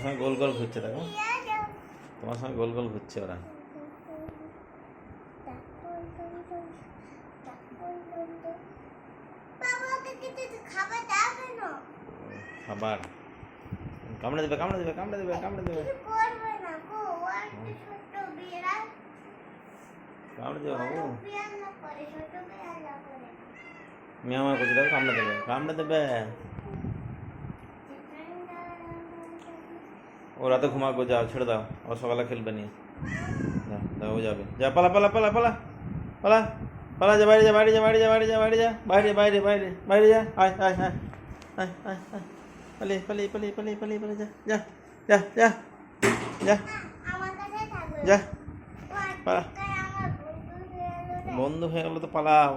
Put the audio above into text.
সঙ্গে গোল গোল ঘুরছে, দেখো। তোমার সঙ্গে গোল গোল ঘুরছে ওরা। খাবার। কামড়ে দেবে কামড়ে দেবে কামড়ে দেবে কামড়ে দেবে। কামড়ে দেবে বাবু। মিয়া মা করছে, দেখো, কামড়ে দেবে কামড়ে দেবে। ও রাতে ঘুমাবো যাও ছেড়ে দাও ও সকালে খেলবে নিয়ে দাও দাও ও যাবে যা পালা পালা পালা পালা পালা পালা যা বাইরে যা বাইরে যা বাইরে যা বাইরে যা বাইরে যা বাইরে বাইরে বাইরে বাইরে যা আয় আয় আয় আয় আয় আয় পালিয়ে পালিয়ে পালিয়ে পালিয়ে পালিয়ে পালিয়ে যা যা যা যা যা আমার কাছে থাকবে যা ও পালা। আজকাল আমার বন্ধু হয়ে গেলো রে। বন্ধু হয়ে গেলো তো পালাও